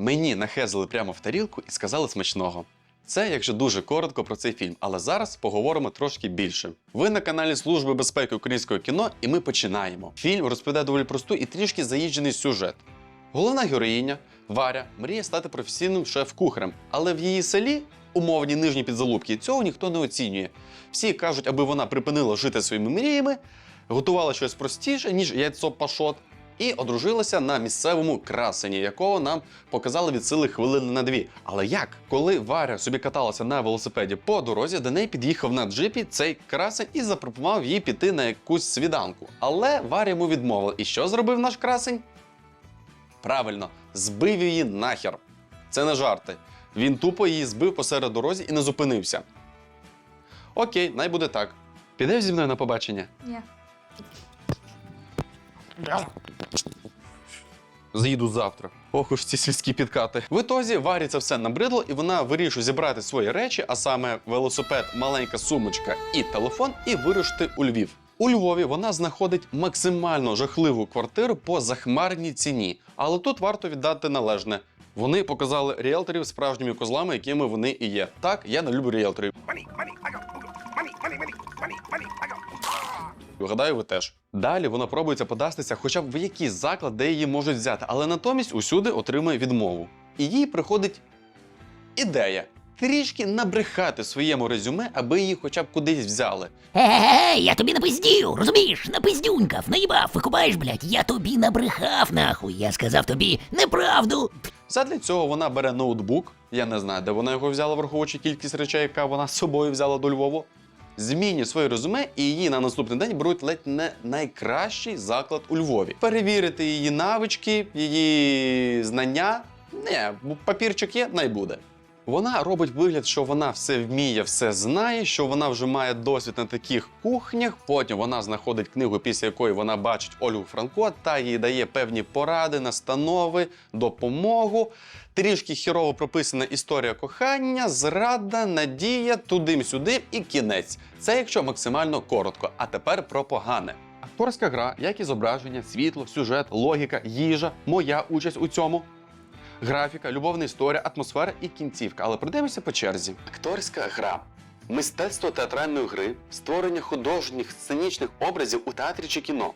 Мені нахезали прямо в тарілку і сказали смачного. Це якщо дуже коротко про цей фільм, але зараз поговоримо трошки більше. Ви на каналі Служби безпеки українського кіно, і ми починаємо. Фільм розповідає доволі просту і трішки заїжджений сюжет. Головна героїня Варя мріє стати професійним шеф-кухарем, але в її селі, умовні нижні підзалубки, цього ніхто не оцінює. Всі кажуть, аби вона припинила жити своїми мріями, готувала щось простіше, ніж яйцо пашот, і одружилася на місцевому красені, якого нам показали від сили хвилини на дві. Але як? Коли Варя собі каталася на велосипеді по дорозі, до неї під'їхав на джипі цей красень і запропонував їй піти на якусь свіданку. Але Варя йому відмовила. І що зробив наш красень? Правильно, збив її нахер. Це не жарти. Він тупо її збив посеред дорозі і не зупинився. Окей, най буде так. Підеш зі мною на побачення? Ні. Заїду завтра. Ох уж ці сільські підкати. В ітозі Варі це все набридло, і вона вирішує зібрати свої речі, а саме велосипед, маленька сумочка і телефон, і вирушити у Львів. У Львові вона знаходить максимально жахливу квартиру по захмарній ціні. Але тут варто віддати належне. Вони показали ріелторів справжніми козлами, якими вони і є. Так, я не люблю ріелторів. Гадаю, ви теж. Далі вона пробується подастися хоча б в якийсь заклад, де її можуть взяти, але натомість усюди отримує відмову. І їй приходить ідея трішки набрехати своєму резюме, аби її хоча б кудись взяли. Ей, я тобі напиздів, розумієш? Напиздюнькав, наїбав, викупаєш, блядь, я тобі набрехав нахуй. Я сказав тобі неправду. Задля цього вона бере ноутбук. Я не знаю, де вона його взяла, враховуючи кількість речей, яка вона з собою взяла до Львову. Змінює своє резюме, і її на наступний день беруть ледь не найкращий заклад у Львові. Перевірити її навички, її знання. Не, папірчик є, най буде. Вона робить вигляд, що вона все вміє, все знає, що вона вже має досвід на таких кухнях. Потім вона знаходить книгу, після якої вона бачить Ольгу Франко та їй дає певні поради, настанови, допомогу. Трішки хірово прописана історія кохання, зрада, надія, тудим-сюдим і кінець. Це якщо максимально коротко. А тепер про погане. Акторська гра, як і зображення, світло, сюжет, логіка, їжа, моя участь у цьому. Графіка, любовна історія, атмосфера і кінцівка. Але пройдемося по черзі. Акторська гра. Мистецтво театральної гри, створення художніх сценічних образів у театрі чи кіно.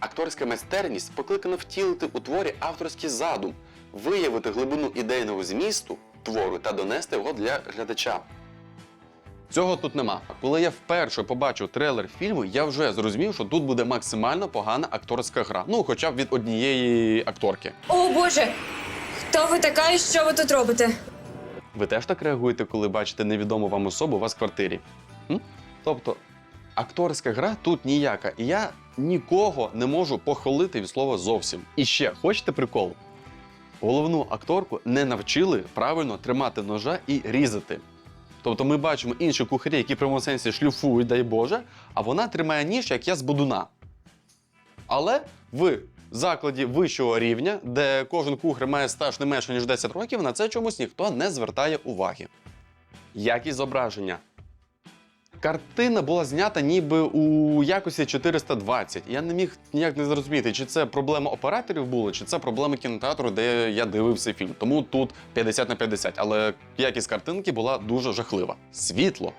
Акторська майстерність покликана втілити у творі авторський задум, виявити глибину ідейного змісту твору та донести його для глядача. Цього тут нема. Коли я вперше побачив трейлер фільму, я вже зрозумів, що тут буде максимально погана акторська гра. Ну, хоча б від однієї акторки. О Боже! Хто ви така і що ви тут робите? Ви теж так реагуєте, коли бачите невідому вам особу у вас в квартирі? М? Тобто, акторська гра тут ніяка, і я нікого не можу похвалити від слова зовсім. І ще хочете прикол? Головну акторку не навчили правильно тримати ножа і різати. Тобто ми бачимо інші кухарі, які в прямому сенсі шлюфують, дай Боже, а вона тримає ніж, як я з будуна. Але в закладі вищого рівня, де кожен кухар має стаж не менше ніж 10 років, на це чомусь ніхто не звертає уваги. Якість зображення. Картина була знята ніби у якості 420. Я не міг ніяк не зрозуміти, чи це проблема операторів була, чи це проблема кінотеатру, де я дивився фільм. Тому тут 50 на 50. Але якість картинки була дуже жахлива. Світло.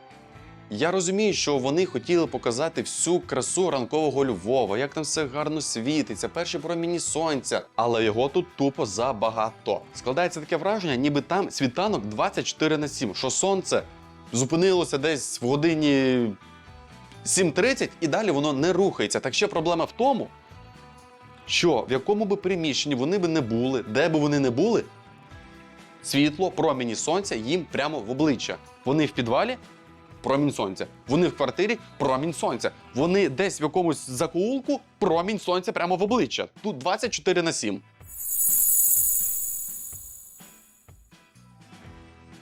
Я розумію, що вони хотіли показати всю красу ранкового Львова, як там все гарно світиться, перші проміні сонця, але його тут тупо забагато. Складається таке враження, ніби там світанок 24 на 7, що сонце зупинилося десь в годині 7.30 і далі воно не рухається. Так ще проблема в тому, що в якому би приміщенні вони би не були, де би вони не були, світло, проміні сонця їм прямо в обличчя. Вони в підвалі, промінь сонця. Вони в квартирі промінь сонця. Вони десь в якомусь закоулку промінь сонця прямо в обличчя. Тут 24 на 7.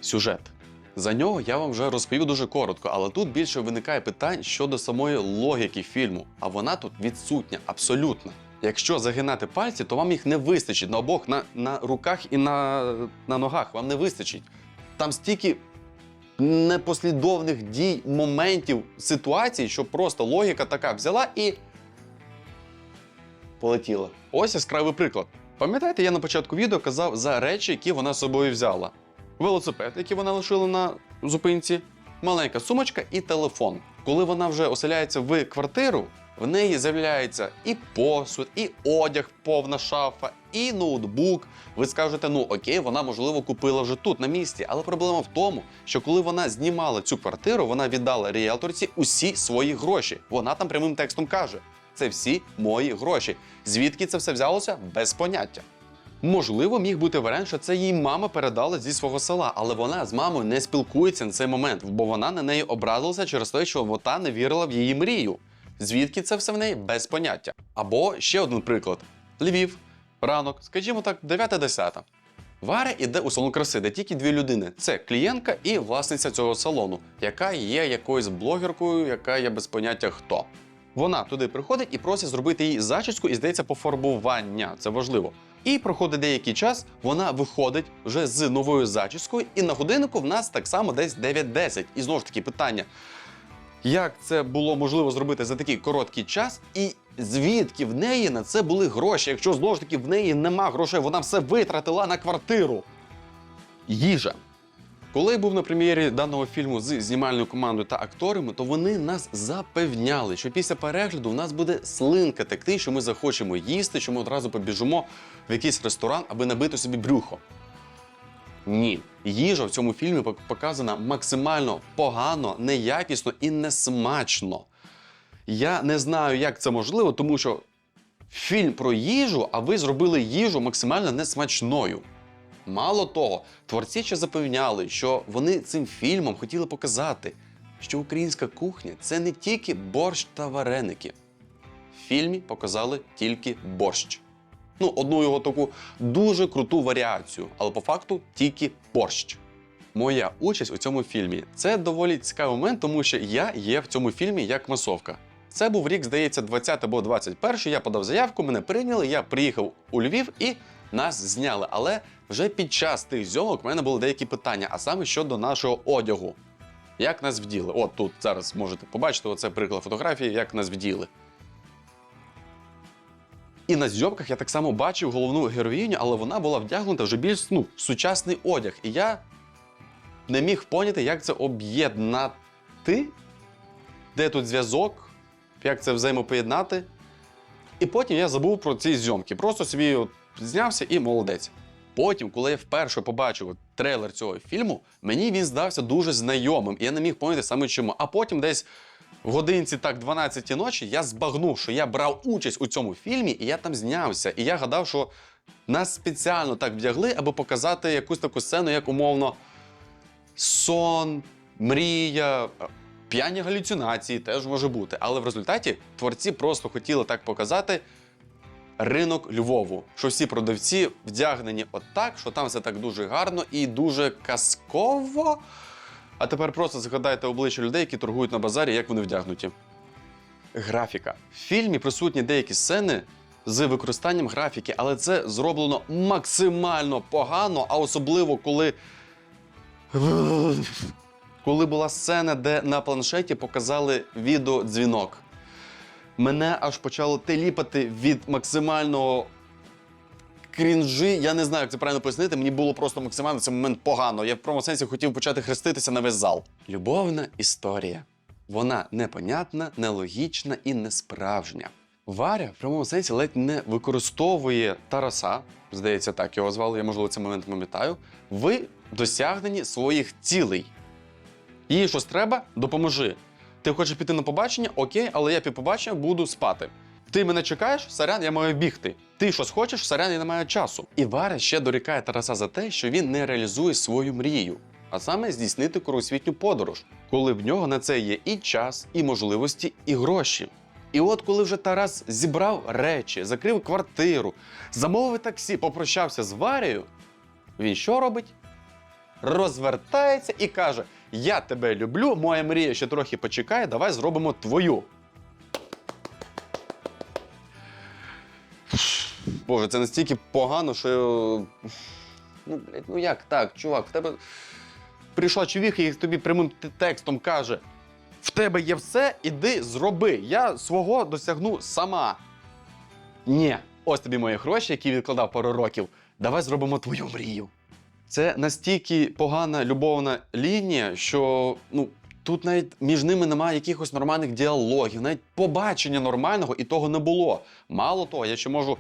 Сюжет. За нього я вам вже розповів дуже коротко, але тут більше виникає питань щодо самої логіки фільму, а вона тут відсутня абсолютно. Якщо загинати пальці, то вам їх не вистачить на обох на, на руках і на, на ногах. Вам не вистачить. Там стільки непослідовних дій, моментів, ситуацій, що просто логіка така взяла і полетіла. Ось яскравий приклад. Пам'ятаєте, я на початку відео казав за речі, які вона з собою взяла: велосипед, який вона лишила на зупинці, маленька сумочка і телефон. Коли вона вже оселяється в квартиру, в неї з'являється і посуд, і одяг, повна шафа, і ноутбук. Ви скажете, ну окей, вона можливо купила вже тут на місці. Але проблема в тому, що коли вона знімала цю квартиру, вона віддала ріелторці усі свої гроші. Вона там прямим текстом каже: це всі мої гроші. Звідки це все взялося? Без поняття. Можливо, міг бути варіант, що це їй мама передала зі свого села, але вона з мамою не спілкується на цей момент, бо вона на неї образилася через те, що вона не вірила в її мрію. Звідки це все в неї без поняття. Або ще один приклад: Львів, ранок, скажімо так, 9-10. Варя іде у салон краси, де тільки дві людини: це клієнтка і власниця цього салону, яка є якоюсь блогеркою, яка є без поняття хто. Вона туди приходить і просить зробити їй зачіску і здається пофарбування. Це важливо. І проходить деякий час, вона виходить вже з новою зачіскою, і на годиннику в нас так само десь 9-10. І знову ж таки питання: як це було можливо зробити за такий короткий час, і звідки в неї на це були гроші, якщо знову ж таки в неї нема грошей, вона все витратила на квартиру. Їжа. Коли я був на прем'єрі даного фільму з знімальною командою та акторами, то вони нас запевняли, що після перегляду у нас буде слинка текти, що ми захочемо їсти, що ми одразу побіжимо в якийсь ресторан, аби набити собі брюхо. Ні, їжа в цьому фільмі показана максимально погано, неякісно і несмачно. Я не знаю, як це можливо, тому що фільм про їжу, а ви зробили їжу максимально несмачною. Мало того, творці ще запевняли, що вони цим фільмом хотіли показати, що українська кухня це не тільки борщ та вареники. В фільмі показали тільки борщ. Ну, одну його таку дуже круту варіацію, але по факту тільки борщ. Моя участь у цьому фільмі це доволі цікавий момент, тому що я є в цьому фільмі як масовка. Це був рік, здається, 20 або 21. Я подав заявку, мене прийняли. Я приїхав у Львів і нас зняли. Але вже під час тих зйомок в мене були деякі питання, а саме щодо нашого одягу. Як нас вділи? От тут зараз можете побачити оце приклад фотографії, як нас вділи. І на зйомках я так само бачив головну героїню, але вона була вдягнута вже більш ну, сучасний одяг. І я не міг поняти, як це об'єднати, де тут зв'язок, як це взаємопоєднати. І потім я забув про ці зйомки. Просто собі от знявся і молодець. Потім, коли я вперше побачив трейлер цього фільму, мені він здався дуже знайомим, і я не міг поняти саме чому. А потім десь в годинці так 12 ночі я збагнув, що я брав участь у цьому фільмі, і я там знявся. І я гадав, що нас спеціально так вдягли, аби показати якусь таку сцену, як умовно сон, мрія, п'яні галюцинації теж може бути. Але в результаті творці просто хотіли так показати ринок Львову, що всі продавці вдягнені отак, що там все так дуже гарно і дуже казково. А тепер просто згадайте обличчя людей, які торгують на базарі, як вони вдягнуті. Графіка. В фільмі присутні деякі сцени з використанням графіки, але це зроблено максимально погано, а особливо коли. Коли була сцена, де на планшеті показали відеодзвінок. Мене аж почало теліпати від максимального крінжі. Я не знаю, як це правильно пояснити. Мені було просто максимально в цей момент погано. Я в прямому сенсі хотів почати хреститися на весь зал. Любовна історія. Вона непонятна, нелогічна і несправжня. Варя в прямому сенсі ледь не використовує Тараса, здається, так його звали, я можливо цей момент пам'ятаю, в досягненні своїх цілей. Їй щось треба, допоможи. Ти хочеш піти на побачення? Окей, але я під побачення буду спати. Ти мене чекаєш, сорян, я маю бігти. Ти щось хочеш, сорян, я не маю часу. І Варя ще дорікає Тараса за те, що він не реалізує свою мрію, а саме здійснити кругосвітню подорож, коли в нього на це є і час, і можливості, і гроші. І от коли вже Тарас зібрав речі, закрив квартиру, замовив таксі, попрощався з Варією, він що робить? розвертається і каже: Я тебе люблю, моя мрія ще трохи почекає, давай зробимо твою. Боже, це настільки погано, що. Ну, блядь, ну як так, чувак, в тебе прийшла човіха і тобі прямим текстом каже: в тебе є все, іди зроби. Я свого досягну сама. Ні, ось тобі мої гроші, які відкладав пару років. Давай зробимо твою мрію. Це настільки погана любовна лінія, що ну. Тут навіть між ними немає якихось нормальних діалогів, навіть побачення нормального і того не було. Мало того, я ще можу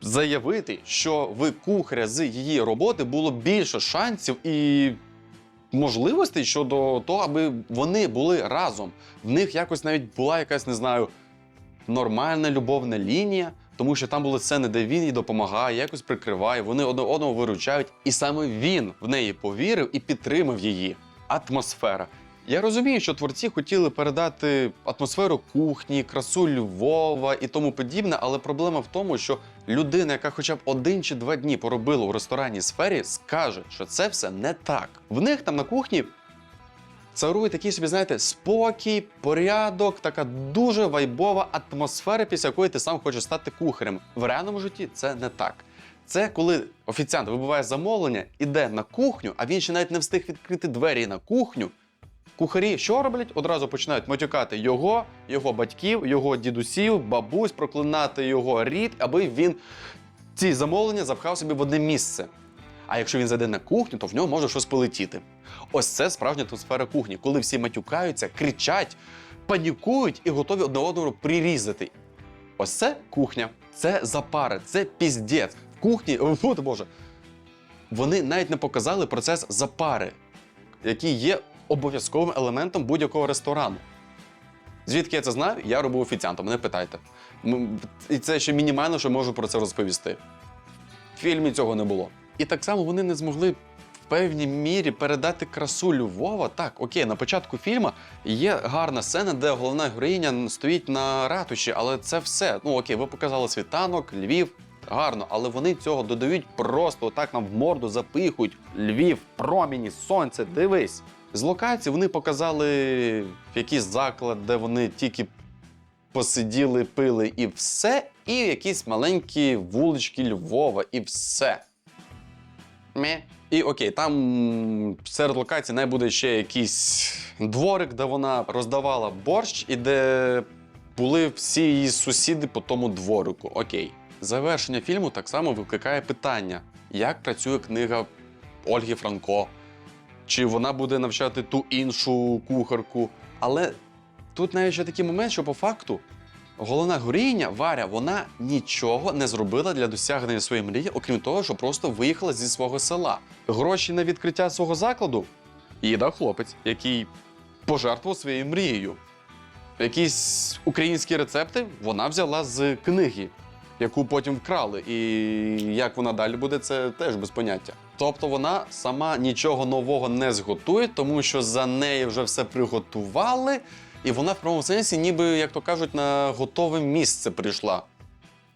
заявити, що в кухаря з її роботи було більше шансів і можливостей щодо того, аби вони були разом. В них якось навіть була якась, не знаю, нормальна любовна лінія, тому що там були сцени, де він їй допомагає, якось прикриває, вони одне одного виручають. І саме він в неї повірив і підтримав її. Атмосфера. Я розумію, що творці хотіли передати атмосферу кухні, красу Львова і тому подібне, але проблема в тому, що людина, яка хоча б один чи два дні поробила у ресторанній сфері, скаже, що це все не так. В них там на кухні царує такий собі, знаєте, спокій, порядок, така дуже вайбова атмосфера, після якої ти сам хочеш стати кухарем. В реальному житті це не так. Це коли офіціант вибиває замовлення, іде на кухню, а він ще навіть не встиг відкрити двері на кухню. Кухарі що роблять? Одразу починають матюкати його, його батьків, його дідусів, бабусь, проклинати його рід, аби він ці замовлення запхав собі в одне місце. А якщо він зайде на кухню, то в нього може щось полетіти. Ось це справжня атмосфера кухні, коли всі матюкаються, кричать, панікують і готові одне одного прирізати. Ось це кухня, це запари, це піздець. В кухні, о, Боже, вони навіть не показали процес запари, який є обов'язковим елементом будь-якого ресторану. Звідки я це знаю? Я робив офіціантом, не питайте. І це ще мінімально, що можу про це розповісти. В фільмі цього не було. І так само вони не змогли в певній мірі передати красу Львова. Так, окей, на початку фільму є гарна сцена, де головна героїня стоїть на ратуші, але це все. Ну окей, ви показали світанок, Львів. Гарно, але вони цього додають просто отак нам в морду запихують. Львів, проміні, сонце, дивись. З локації вони показали якийсь заклад, де вони тільки посиділи, пили і все, і якісь маленькі вулички Львова, і все. Ме. І окей, там серед локацій не буде ще якийсь дворик, де вона роздавала борщ, і де були всі її сусіди по тому дворику. Окей. Завершення фільму так само викликає питання: як працює книга Ольги Франко? Чи вона буде навчати ту іншу кухарку? Але тут навіть ще такий момент, що по факту головна героїня Варя, вона нічого не зробила для досягнення своєї мрії, окрім того, що просто виїхала зі свого села. Гроші на відкриття свого закладу їй дав хлопець, який пожертвував своєю мрією. Якісь українські рецепти вона взяла з книги, яку потім вкрали. І як вона далі буде, це теж без поняття. Тобто вона сама нічого нового не зготує, тому що за неї вже все приготували, і вона в прямому сенсі, ніби, як то кажуть, на готове місце прийшла.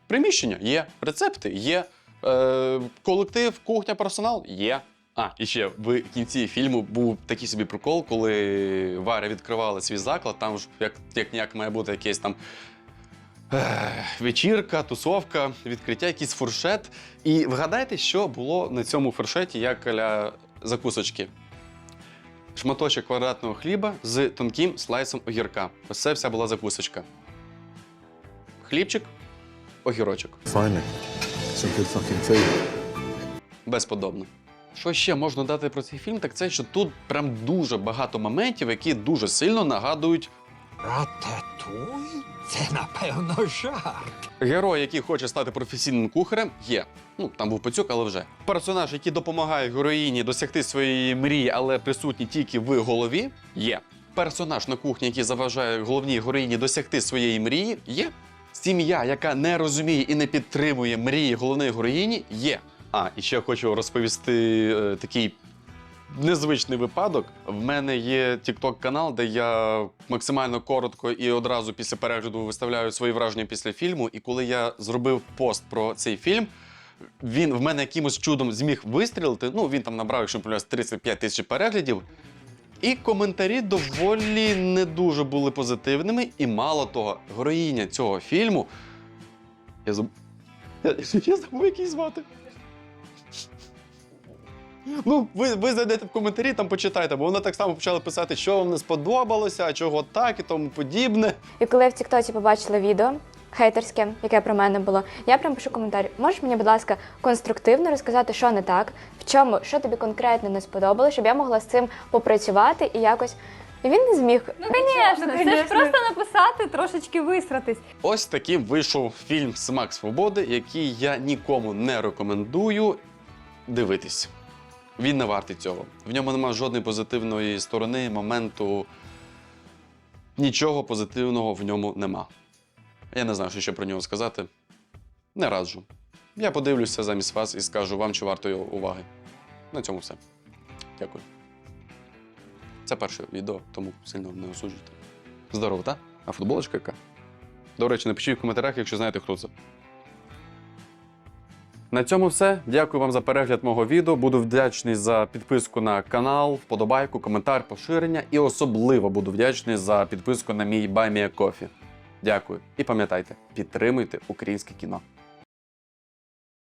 Приміщення є, рецепти є, е, колектив, кухня, персонал є. А, і ще в кінці фільму був такий собі прикол, коли Варя відкривала свій заклад, там ж як, як ніяк має бути якесь там ех, вечірка, тусовка, відкриття, якийсь фуршет. І вгадайте, що було на цьому фуршеті, як для закусочки. Шматочок квадратного хліба з тонким слайсом огірка. Ось це вся була закусочка. Хлібчик, огірочок. Finally, some good fucking food. Безподобно. Що ще можна дати про цей фільм, так це що тут прям дуже багато моментів, які дуже сильно нагадують Рататуй? Це напевно жарт. герой, який хоче стати професійним кухарем, є. Ну там був пацюк, але вже персонаж, який допомагає героїні досягти своєї мрії, але присутній тільки в голові, є. Персонаж на кухні, який заважає головній героїні досягти своєї мрії, є. Сім'я, яка не розуміє і не підтримує мрії головної героїні, є. А, і ще хочу розповісти е, такий незвичний випадок. В мене є TikTok канал, де я максимально коротко і одразу після перегляду виставляю свої враження після фільму. І коли я зробив пост про цей фільм, він в мене якимось чудом зміг вистрілити. Ну, він там набрав, якщо не помиляюсь, 35 тисяч переглядів. І коментарі доволі не дуже були позитивними. І мало того, героїня цього фільму. Я забув. Я, я забув, як її звати. Ну, ви, ви зайдете в коментарі, там почитайте, бо вона так само почала писати, що вам не сподобалося, а чого так і тому подібне. І коли я в Тіктоці побачила відео, хейтерське, яке про мене було, я прям пишу коментар. Можеш мені, будь ласка, конструктивно розказати, що не так, в чому, що тобі конкретно не сподобалося, щоб я могла з цим попрацювати і якось. І він не зміг. Ну, звісно, це ж просто написати, трошечки висратись. Ось таким вийшов фільм Смак свободи, який я нікому не рекомендую дивитись. Він не вартий цього. В ньому немає жодної позитивної сторони, моменту. Нічого позитивного в ньому нема. Я не знаю, що ще про нього сказати. Не раджу. Я подивлюся замість вас і скажу вам, чи варто його уваги. На цьому все. Дякую. Це перше відео, тому сильно не осуджуйте. Здорово, так? А футболочка яка? До речі, напишіть в коментарях, якщо знаєте, хто це. На цьому все. Дякую вам за перегляд мого відео. Буду вдячний за підписку на канал, вподобайку, коментар, поширення. І особливо буду вдячний за підписку на мій Баймія Кофі. Дякую. І пам'ятайте, підтримуйте українське кіно.